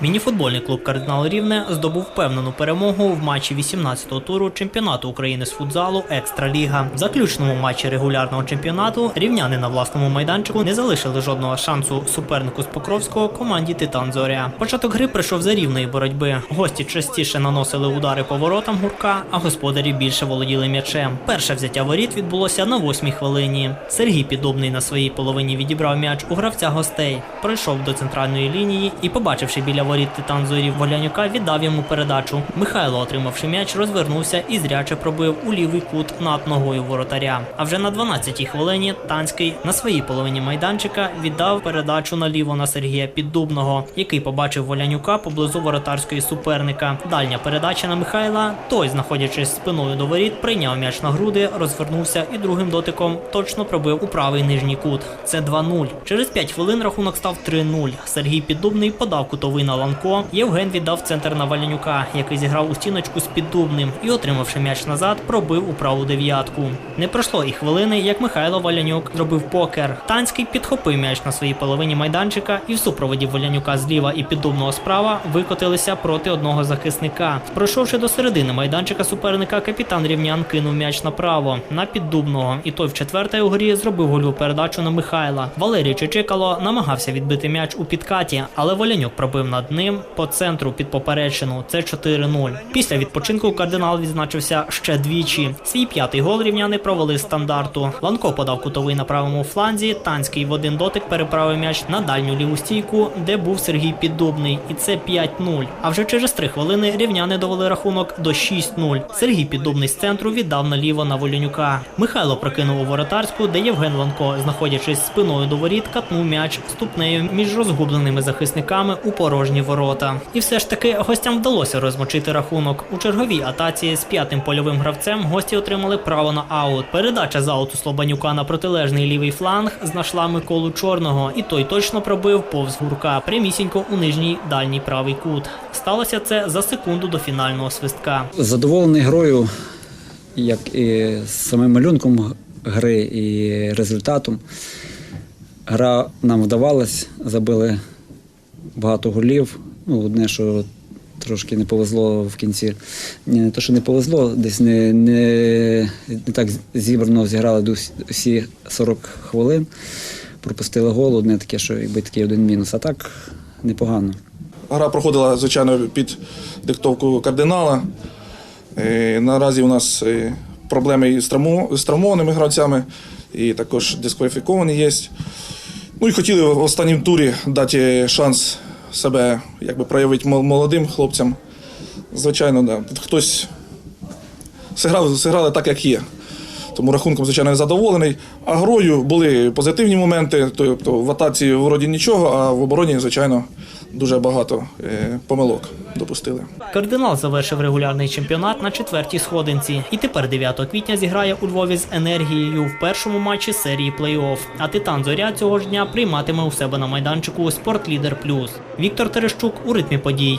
Мініфутбольний клуб Кардинал Рівне здобув впевнену перемогу в матчі 18-го туру чемпіонату України з футзалу Екстраліга. В заключному матчі регулярного чемпіонату рівняни на власному майданчику не залишили жодного шансу супернику з Покровського команді Титан Зоря. Початок гри прийшов за рівної боротьби. Гості частіше наносили удари по воротам гурка, а господарі більше володіли м'ячем. Перше взяття воріт відбулося на восьмій хвилині. Сергій Піддубний на своїй половині відібрав м'яч у гравця гостей, пройшов до центральної лінії і, побачивши біля воріт Титан Зорі Волянюка, віддав йому передачу. Михайло, отримавши м'яч, розвернувся і зряче пробив у лівий кут над ногою воротаря. А вже на 12-й хвилині Танський на своїй половині майданчика віддав передачу наліво на Сергія Піддубного, який побачив Волянюка поблизу воротарської суперника. Дальня передача на Михайла. Той, знаходячись спиною до воріт, прийняв м'яч на груди, розвернувся і другим дотиком точно пробив у правий нижній кут. Це 2-0. Через 5 хвилин рахунок став 3-0. Сергій Піддубний подав кутовий на Ланко. Євген віддав центр на Валянюка, який зіграв у стіночку з Піддубним і, отримавши м'яч назад, пробив у праву дев'ятку. Не пройшло і хвилини, як Михайло Валянюк зробив покер. Танський підхопив м'яч на своїй половині майданчика і в супроводі Валянюка зліва і Піддубного справа викотилися проти одного захисника. Пройшовши до середини майданчика суперника, капітан рівнян кинув м'яч направо на Піддубного, і той в четвертій у грі зробив гольову передачу на Михайла. Валерій Чечикало намагався відбити м'яч у підкаті, але Волянюк пробив над ним по центру під поперечину. Це 4-0. Після відпочинку кардинал відзначився ще двічі. Свій п'ятий гол рівняни провели стандарту. Ланко подав кутовий на правому фланзі. Танський в один дотик переправив м'яч на дальню ліву стійку, де був Сергій Піддубний, і це 5-0. А вже через три хвилини рівняни довели рахунок до 6-0. Сергій Піддубний з центру віддав наліво на Волянюка. Михайло прокинув у воротарську, де Євген Ланко, знаходячись спиною до воріт, катнув м'яч ступнею між розгубленими захисниками у порожні ворота. І все ж таки гостям вдалося розмочити рахунок. У черговій атаці з п'ятим польовим гравцем гості отримали право на аут. Передача з ауту Слобанюка на протилежний лівий фланг знайшла Миколу Чорного, і той точно пробив повз гурка прямісінько у нижній дальній правий кут. Сталося це за секунду до фінального свистка. Задоволений грою, як і самим малюнком гри, і результатом. Гра нам вдавалась, забили багато голів. Ну, одне, що трошки не повезло в кінці. Не то, що не повезло, десь не, не, не так зібрано зіграли всі- всі 40 хвилин. Пропустили гол, одне таке, що якби такий один мінус. А так непогано. Гра проходила, звичайно, під диктовку кардинала. Е, Наразі у нас е, проблеми з травмованими гравцями, і також дискваліфіковані є. Ну і хотіли в останньому турі дати шанс себе якби, проявити мол- молодим хлопцям. Звичайно, да. Хтось зіграв, зіграли так, як є. Тому рахунком, звичайно, я задоволений. А грою були позитивні моменти. Тобто в атаці вроді нічого, а в обороні, звичайно, дуже багато е, помилок допустили. Кардинал завершив регулярний чемпіонат на четвертій сходинці і тепер 9 квітня зіграє у Львові з енергією в першому матчі серії плей-офф. А Титан Зоря цього ж дня прийматиме у себе на майданчику Спортлідер Плюс. Віктор Терещук у ритмі подій.